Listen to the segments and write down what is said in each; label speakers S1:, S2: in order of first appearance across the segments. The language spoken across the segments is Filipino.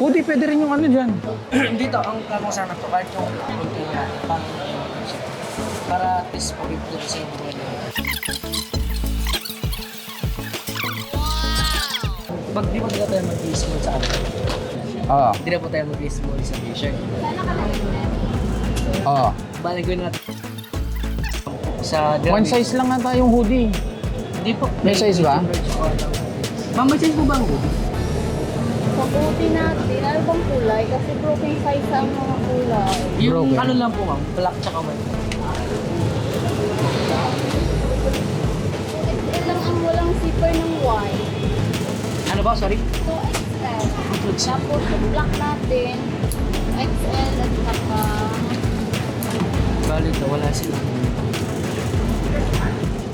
S1: Hoodie, pwede rin yung ano dyan.
S2: Dito, ang kamo sana to, kahit yung konti na natin, para, para at least pag-ibig sa inyo mga Pag di ba na tayo mag-small sa ano?
S1: Oo.
S2: Hindi na po tayo mag-small sa t-shirt.
S1: Oo.
S2: Balik ko natin sa
S1: One size lang ata yung hoodie.
S2: Hindi po.
S1: May size ba?
S2: Ma'am, may size po ba ang hoodie?
S3: Sa buti natin, ano bang kulay? Kasi broken size ang mga kulay.
S2: Yung
S1: Broken.
S2: ano lang po ma'am, black tsaka white.
S3: XL lang ang walang zipper ng white.
S2: Ano ba? Sorry?
S3: So, XL. Tapos yung black natin, XL at saka
S2: Balik na, wala sila.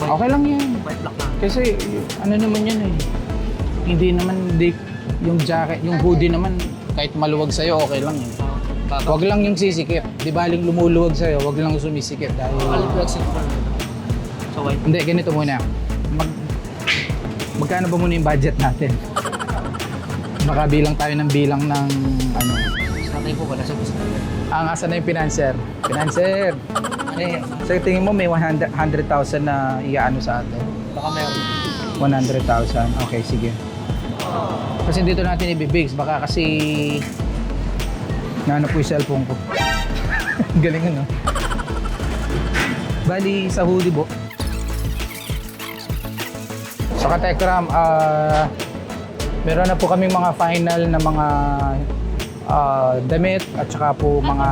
S2: White,
S1: Okay lang yan.
S2: White black na.
S1: Kasi ano naman yan eh. Hindi naman di, yung jacket, yung hoodie naman kahit maluwag sa'yo okay lang eh.
S2: Baba.
S1: Wag lang yung sisikip. Di baling lumuluwag sa'yo, wag lang sumisikip dahil...
S2: For So white.
S1: Hindi, ganito muna. Mag, magkano ba muna yung budget natin? Makabilang tayo ng bilang ng ano.
S2: Sa tayo po wala sa gusto.
S1: Ang asa na yung financer? Financer!
S2: Ano eh,
S1: Sa tingin mo may 100 100,000 na iaano sa atin?
S2: baka meron.
S1: 100,000. Okay, sige. Kasi dito natin ibibigs. Baka kasi... Naano po yung cellphone ko. Galing ano. Bali, sa hoodie bo. Sa Katekram, ah... meron na po kaming mga final na mga ah, damit at saka po mga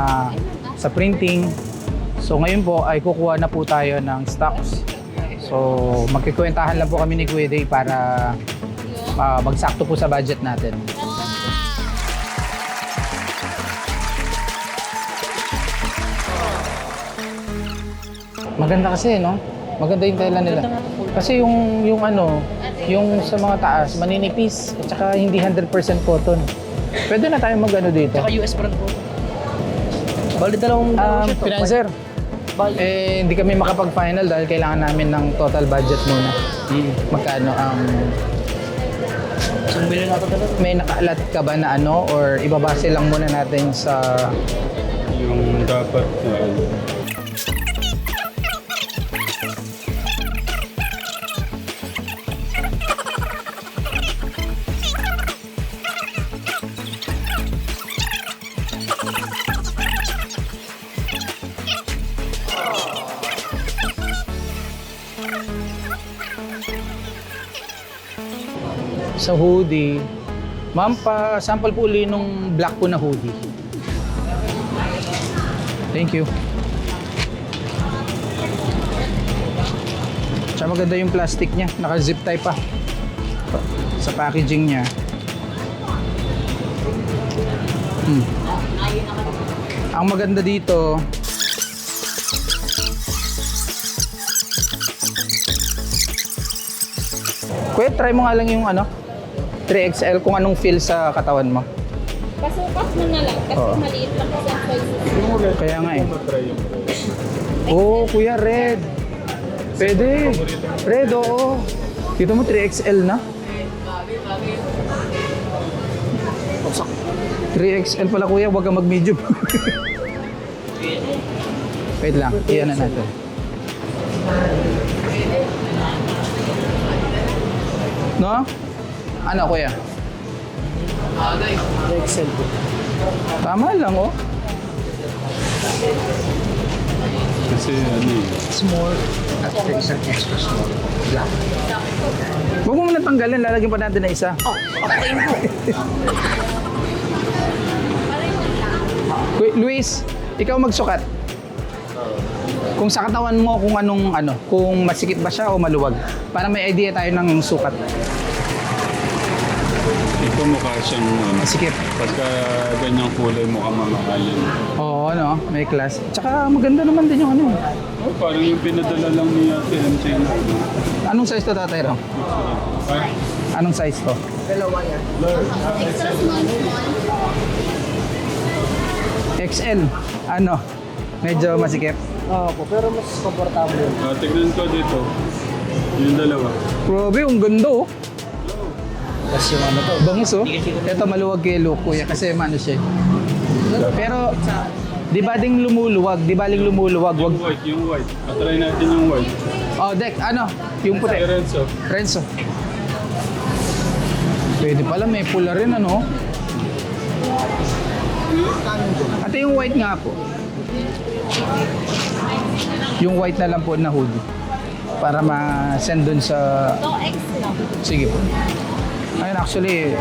S1: sa printing. So ngayon po ay kukuha na po tayo ng stocks. So magkikwentahan lang po kami ni Kuya Day para ah, magsakto po sa budget natin. Maganda kasi, no? Maganda yung tela nila. Kasi yung yung ano, yung sa mga taas, maninipis at saka hindi 100% cotton. Pwede na tayo mag-ano dito.
S2: Tsaka US brand po. Bali dalawang
S1: Um, financer,
S2: Bali.
S1: eh, hindi kami makapag-final dahil kailangan namin ng total budget muna. Magkano ang...
S2: Isang billion natin talaga.
S1: may nakaalat ka ba na ano or ibabase lang muna natin sa...
S4: Yung dapat na
S1: sa hoodie. Ma'am, pa sample po uli nung black po na hoodie. Thank you. Tsaka maganda yung plastic niya. Naka-zip tie pa. Sa packaging niya. Hmm. Ang maganda dito, Kuya, try mo nga lang yung ano, 3XL kung anong feel sa katawan mo.
S3: pasukas mo na lang kasi
S1: Oo.
S3: maliit lang kasi ang size.
S1: Kaya nga eh. Oo, kuya, red. Pwede. Red, oo. Dito mo 3XL na. 3XL pala kuya, wag kang mag-medium. Wait lang, iyan na natin. No? Ano kuya?
S2: Excel po.
S1: Tama lang oh.
S4: Kasi ano eh,
S2: Small at isang extra small. Black.
S1: Huwag mo muna tanggalin, lalagyan pa natin na isa.
S2: Oh, okay po.
S1: Kuy- Luis, ikaw magsukat. Kung sa katawan mo, kung anong ano, kung masikip ba siya o maluwag. Para may idea tayo ng sukat.
S4: Ito mukha siyang ano,
S1: Masikip.
S4: pagka ganyang kulay mukha mamahalin.
S1: Oo, ano, may class. Tsaka maganda naman din yung ano.
S4: Oh, parang yung pinadala lang ni Ate MJ na ano.
S1: Anong size to tatay Ram?
S4: Ay,
S1: Anong size to?
S2: Dalawa yan.
S3: Extra small small.
S1: XL. Ano? Medyo masikip.
S2: Oo po, pero mas komportable yun.
S4: ah, tignan ko dito. Yung dalawa.
S1: Grabe, ang ganda oh.
S2: Tapos yung ano to.
S1: Bangus oh. Ito maluwag kay Luke kuya kasi ano siya. eh. Pero di ba ding lumuluwag? Di ba ding lumuluwag? Wag.
S4: Yung white, yung white. Patry natin yung white.
S1: Oh, Dek, ano? Yung puti.
S4: Kay Renzo.
S1: Renzo. Pwede pala, may pula rin ano. Ate yung white nga po. Yung white na lang po na hoodie. Para ma-send dun sa...
S3: Ito, X lang.
S1: Sige po. Ayun, actually,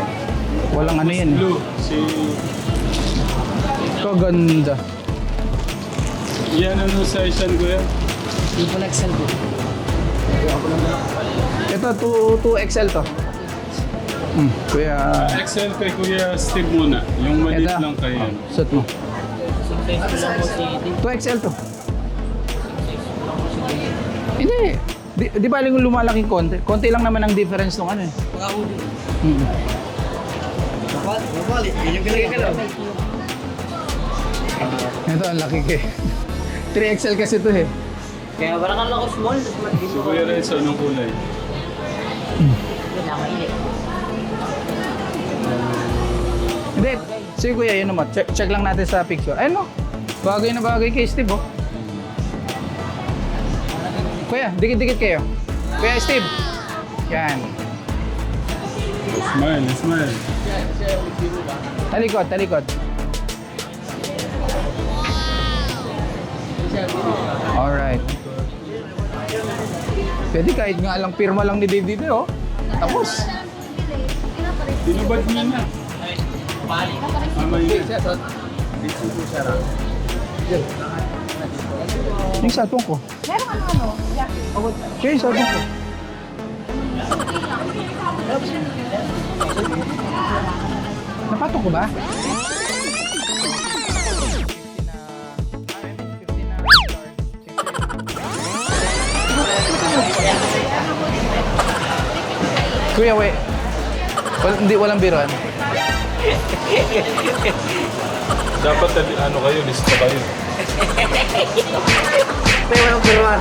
S1: walang ano yan.
S4: Blue. Si...
S1: Kaganda.
S4: Yan ano size yan kuya?
S2: Yung pala Excel ko.
S1: Ito, 2, 2XL to. Hmm, kuya,
S4: XL kay Kuya Steve muna. Yung maliit
S1: Ito.
S4: lang kay yan.
S1: suot mo.
S2: Size ko lang po si
S1: 2XL to. Hindi. Di, di ba yung lumalaking konti? Konti lang naman ang difference nung ano eh.
S2: Pakahuli.
S1: Hmm.
S2: Ka.
S1: Ito, ang laki kay. 3XL kasi to eh.
S2: Kaya parang kala ko small. tapos maliit mo.
S4: Kuya Renzo, anong kulay?
S2: Wala, mainit.
S1: Hindi. Sige kuya, yun naman. Check, check lang natin sa picture. Ayun no. Bagay na bagay kay Steve oh. Kuya, dikit-dikit kayo. Kuya Steve. Yan.
S4: Smile, smile.
S1: Talikod, talikod. Alright. Pwede kahit nga lang pirma lang ni Dave dito oh. Tapos.
S4: Tinubad niya na.
S1: Yung cellphone ko.
S3: Meron ano ano?
S1: Kaya yung cellphone ko. Napatong ko ba? Kuya, wait. Wal, hindi, walang biruan.
S4: Dapat ano kayo, lista kayo.
S2: May walang piruan.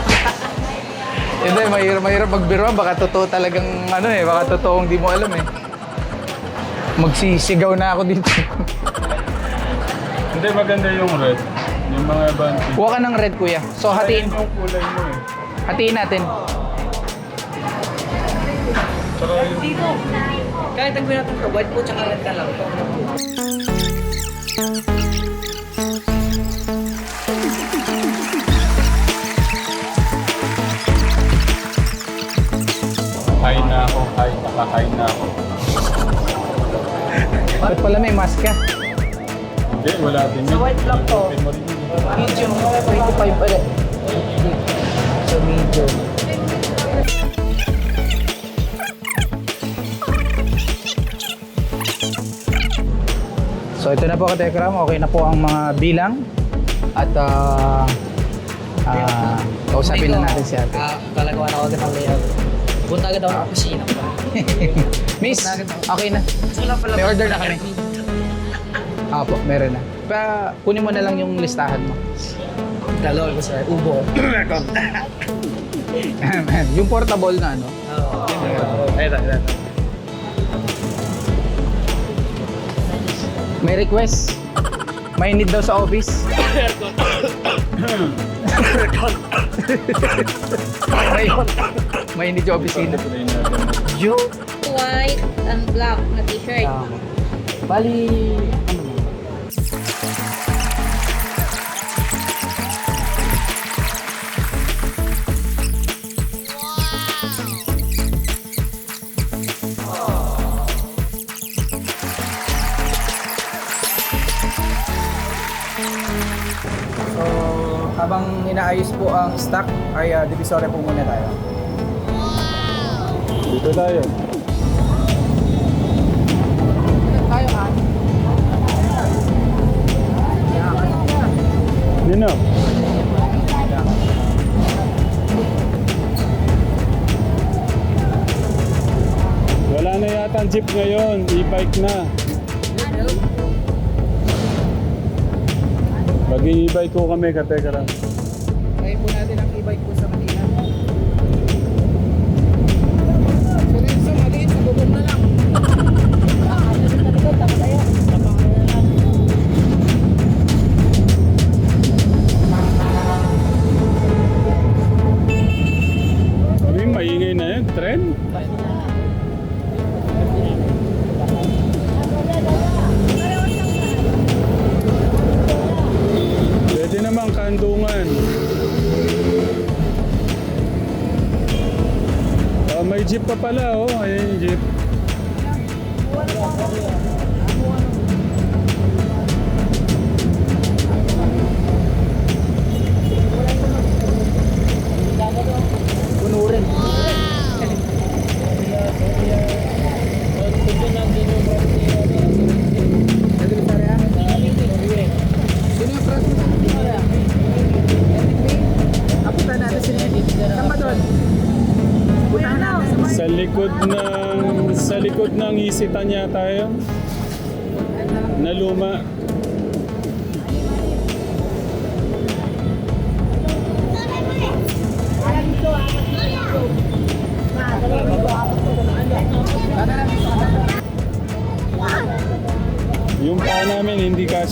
S1: Hindi, mahirap, mahirap magbiruan. Baka totoo talagang ano eh. Baka totoong di mo alam eh. Magsisigaw na ako dito.
S4: Hindi, maganda yung red. Yung mga banti.
S1: Kuha ka ng red, kuya. So, hatiin,
S4: yung kulay mo eh.
S1: hatiin natin.
S4: Tsaka yung...
S2: Dito. Kahit ang natin to, white po tsaka red ka lang.
S4: Naka-high na ako.
S1: Ba't pala may mask ka?
S4: Hindi, wala din
S2: Sa white block to.
S4: Yun.
S2: Medium, 25 pala. So medium.
S1: So, ito na po, Katekram. Okay na po ang mga bilang. At, ah, ah, kausapin na natin si ate.
S2: Ah, talagawa na ako agad ng layout. Punta agad ako ng opisina.
S1: Miss, okay na. May order na kami. Apo, meron na. Pa, kunin mo na lang yung listahan mo.
S2: Dalawa ko sa ubo.
S1: yung portable na ano.
S2: Oo. Ito, ito.
S1: May request. May need daw sa office. may, may need yung opisina. Yo!
S3: White and black na t-shirt.
S1: Bali, ano inaayos po ang stock, ay uh, divisory po muna tayo.
S4: Dito tayo.
S1: Tayo ha?
S4: Yun na. Wala na yata ang jeep ngayon. E-bike na. Maging e-bike ko kami, kateka lang.
S1: Kaya po sa
S4: likod ng sa likod ng isitan yata yun. Na luma.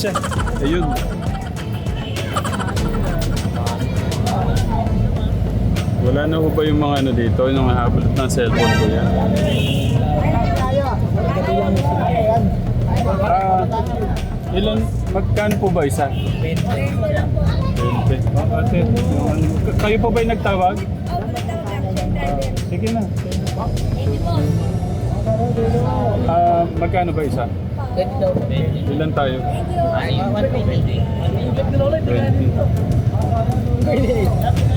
S4: Kasya. Ayun. Wala na ho ba yung mga ano dito, yung hahabol ng cellphone ko yan? Ah, ilan, magkano po ba isa? 20. 20. Oh, ate, kayo po ba yung nagtawag? Sige na. Ah, magkano ba isa? Ilan tayo? 20.
S2: 20.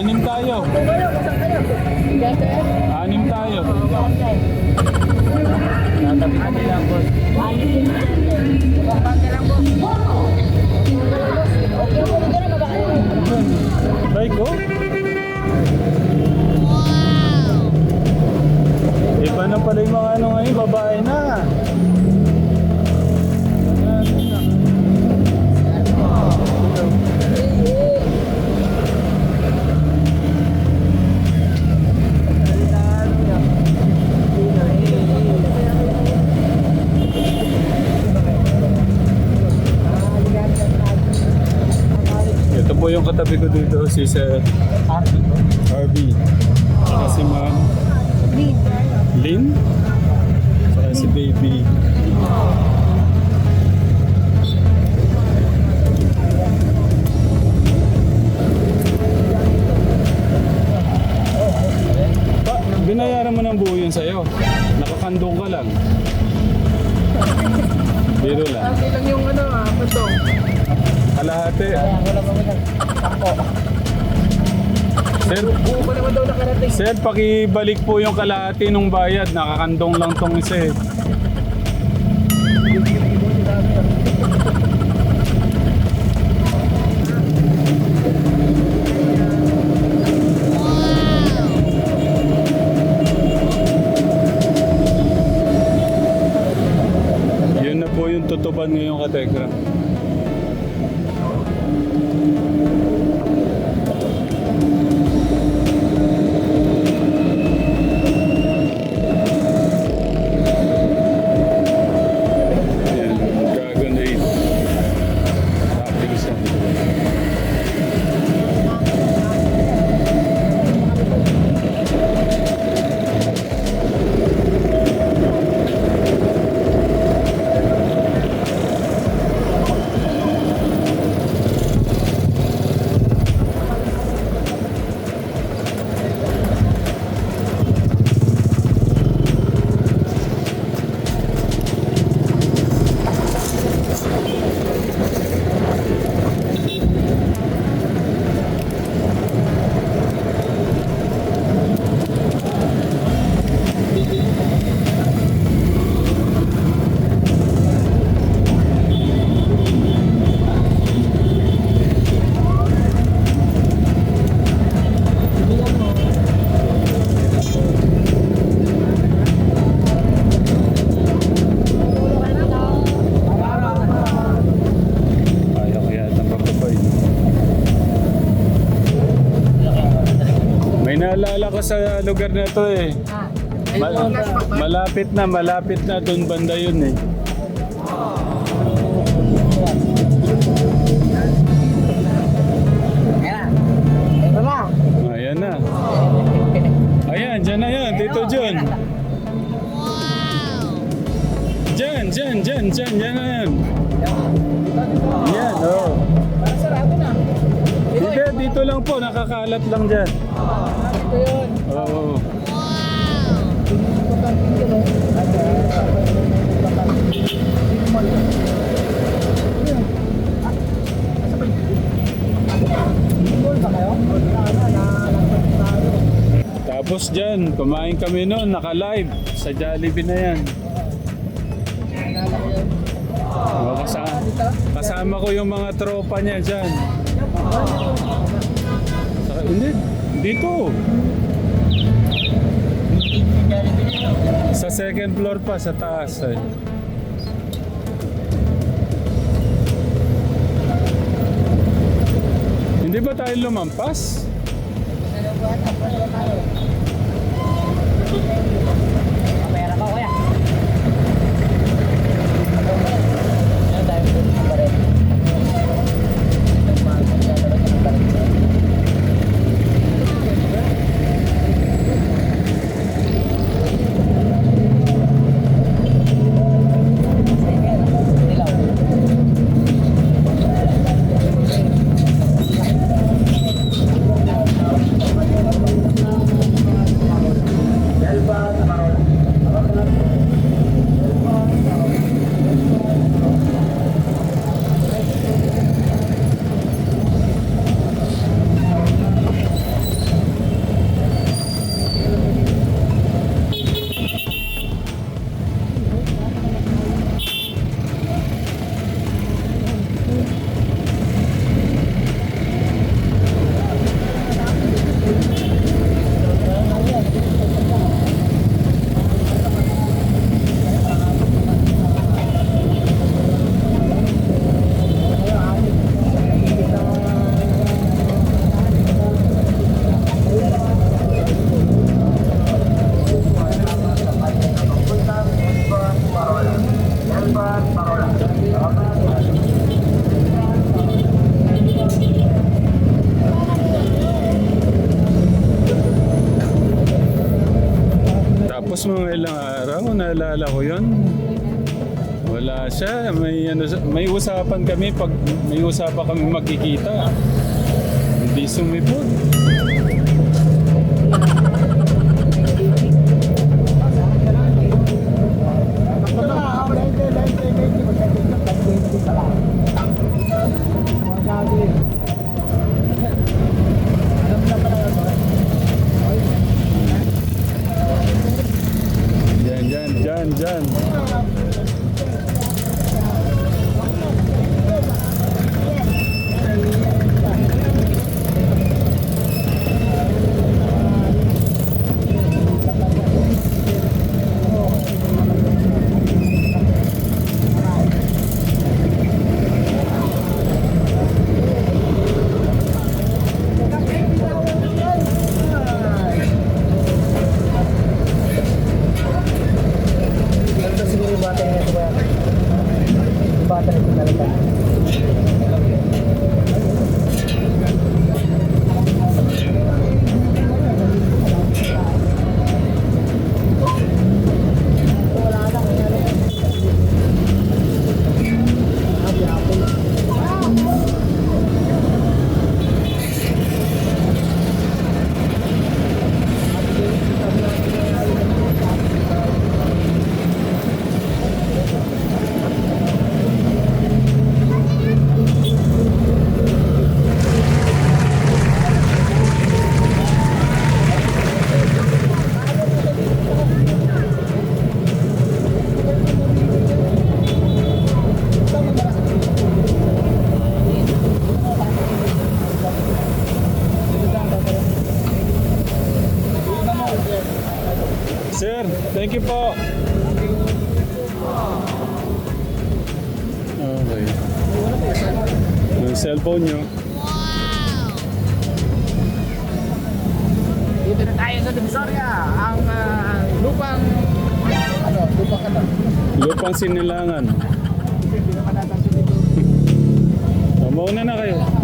S4: Anim tayo. Anim tayo.
S2: Tatabi na nila po.
S4: Bike ko? Iba na pala yung mga ano ngayon, babae na. Katabi ko dito, si Sir Harvey. Saka si Ma'am Lynn. Saka si Baby. Pakibalik po yung kalahati nung bayad. Nakakandong lang tong isa eh. Naalala ko sa lugar na to eh. Mal- malapit na, malapit na doon banda yun eh.
S2: Ayan. Na.
S4: Ayan dyan na yan, Tito John. Dyan, dyan, dyan, dyan, yan na yan. Yan, oh. Dito lang po, nakakalat lang dyan. Oo. Tapos dyan, kumain kami noon, naka-live sa Jollibee na yan. Oh, kasama, kasama ko yung mga tropa niya dyan. Hindi, dito. Sa second floor pa, sa taas. Eh. Hindi ba tayo lumampas?
S2: Pera
S4: ko yun. Wala siya. May, ano, may usapan kami pag may usapan kami magkikita. Hindi sumipot. Cellphone nyo.
S1: Dito na tayo sa Divisoria, ang ah, lupang ano, lupang ano.
S4: Lupang sinilangan. Mauna na kayo.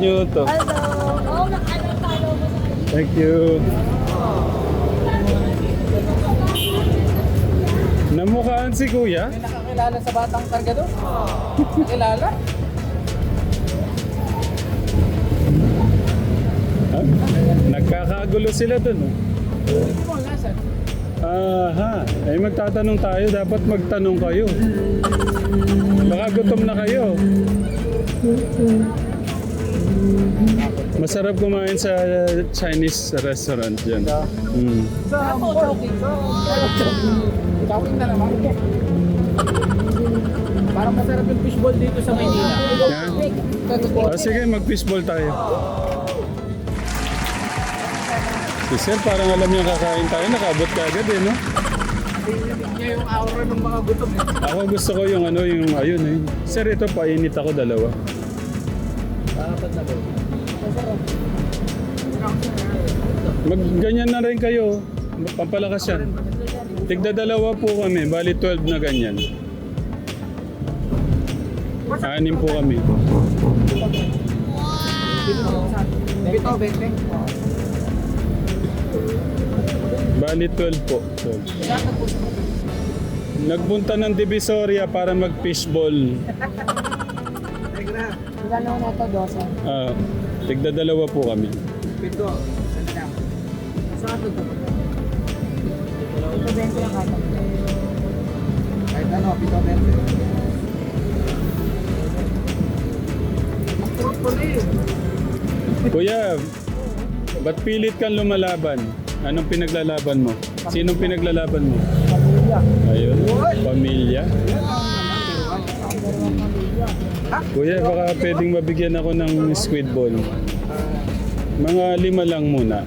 S4: Nyo to.
S3: Sa
S4: Thank you. Namukhaan si kuya?
S1: May nakakilala sa batang kargado? Nakilala?
S4: Ha? Nagkakagulo sila dun. Oh.
S1: Hindi mo, nasan?
S4: Aha. Eh magtatanong tayo, dapat magtanong kayo. Baka gutom na kayo. Masarap kumain sa Chinese restaurant dyan. Mm.
S1: Na naman. Parang masarap yung fishball dito sa Maynila.
S4: Yeah? Ah, sige, mag-fishball tayo. Si Sir, parang alam niya kakain tayo. Nakabot ka agad eh, no?
S1: niya yung aura ng mga gutom eh.
S4: Ako gusto ko yung ano, yung ayun eh. Sir, ito painit ako dalawa. Mag ganyan na rin kayo. Pampalakas yan. Tigda dalawa po kami. Bali 12 na ganyan. Anim po kami.
S1: 20.
S4: Bali 12 po. 12. Nagpunta ng Divisoria para mag-fishball.
S3: Gano'n na ito, Dosa.
S4: Ah, tigda dalawa po kami.
S1: Bito. Saan lang?
S3: Saan ito? Ito 20 lang kata.
S1: Kahit ano, bito, 20.
S4: Kuya, ba't pilit kang lumalaban? Anong pinaglalaban mo? Sinong pinaglalaban mo?
S3: Pamilya.
S4: Ayun, pamilya. Kuya, baka pwedeng mabigyan ako ng squid ball. Mga lima lang muna.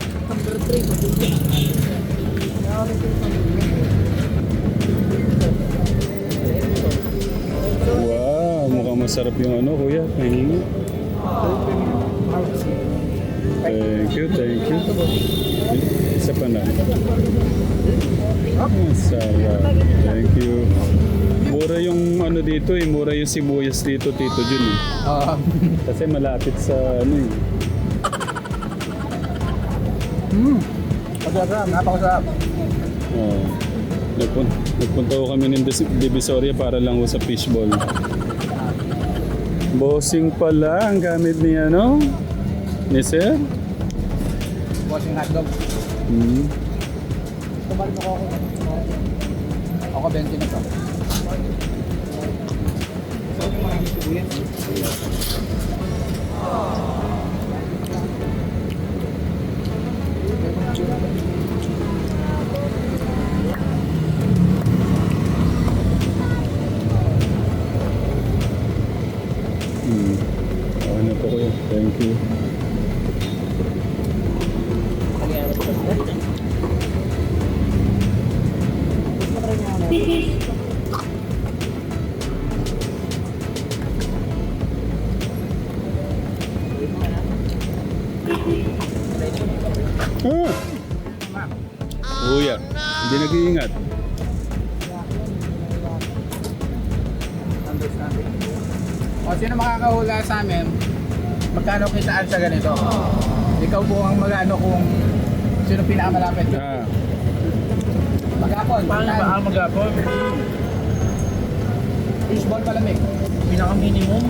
S4: Wow, mukhang masarap yung ano, kuya. Pahingi. Thank you, thank you. Isa pa na. Sarap. Thank you. Mura yung ano dito eh, mura yung sibuyas dito, Tito Jun eh.
S1: Oo.
S4: Kasi malapit sa ano eh.
S1: Hmm. Masarap, napakasarap.
S4: Oh. Nagpun nagpunta ko kami ng Divisoria para lang ko sa fishball. Bossing pala ang gamit ni ano? Ni Sir?
S1: Bossing hotdog.
S4: Hmm.
S1: Tumal mo ko ako. Ako 20 na to.
S4: Hmm. Na po kuya. Thank you. Ah!
S1: mag-iingat. O sino makakahula sa amin, magkano kitaan sa ganito? Ikaw po ang magano kung sino pinakamalapit.
S4: Ah.
S1: Maghapon. Paano ba ang maghapon? Fishball palamig. Pinaka minimum.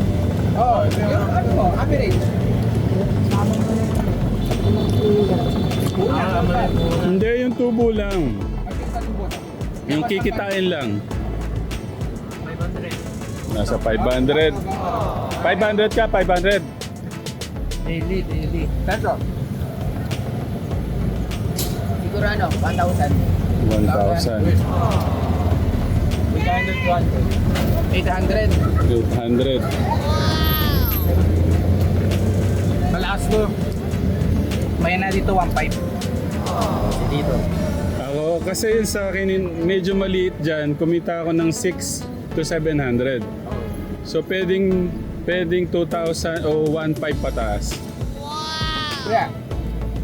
S1: Oo, oh, yung ano mo, average.
S4: Tama mo na Hindi, yung tubo lang. Yung kikitain lang.
S2: 500.
S4: Nasa 500. 500 ka, 500.
S2: Daily, daily.
S5: Peso. Siguro ano, 1,000.
S4: 1,000.
S5: 800.
S4: 800.
S1: Malakas ko. May na dito 1.5.
S5: Dito.
S4: Kasi yun sa akin, medyo maliit dyan, kumita ako ng 6 to 700. So, pwedeng, pwedeng 2,000 o 1,500 pataas.
S6: Kuya,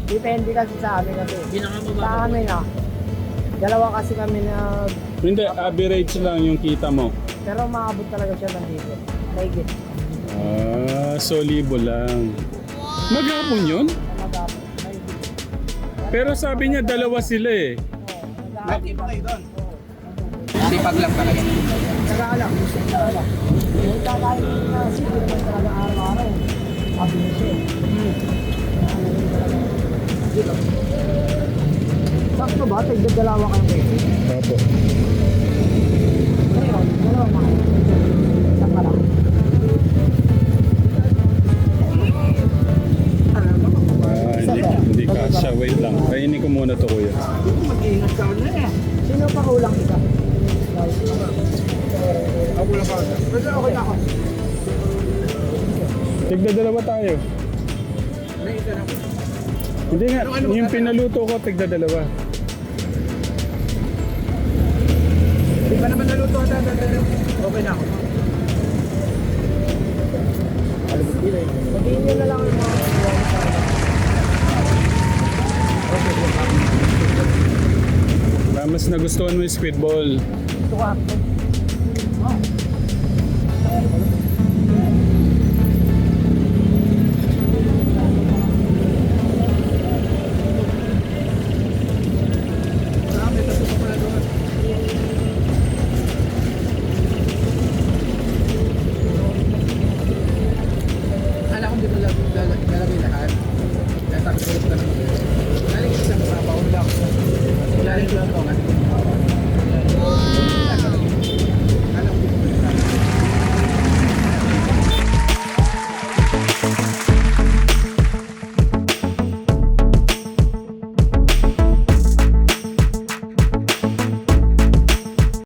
S6: depende kasi sa amin kasi. Sa amin ah, dalawa kasi kami na,
S4: Hindi, average lang yung kita mo.
S6: pero maabot talaga siya ng dito. Mahigit.
S4: Ah, so libo lang. Maghapon yun?
S6: Magabot. Mahigit.
S4: Pero sabi niya dalawa sila eh.
S1: Lagi pa kayo doon. Sipag lang talaga.
S6: Lang. Saka lang. Yung kakain na siguro naman talaga araw-araw. Ano yun. Dito. Sakto ba? Tigda dalawa kayong pwede.
S4: Opo.
S6: Ngayon, dalawa na kayo. Saka lang.
S4: Ah, hindi, hindi kasha. Wait lang. Kainin ko muna to kuya.
S5: Mag-iingat ka na eh.
S6: Sino pa kulang isa?
S5: Ako lang pa. Pero okay na ako.
S4: Tigda dalawa tayo. Hindi nga, yung pinaluto ko, tigda dalawa.
S5: Di ba naman naluto ka Okay na ako.
S6: Sabihin niyo na lang yung
S4: Mas nagustuhan mo yung squid.
S6: Ito ka.
S5: Alam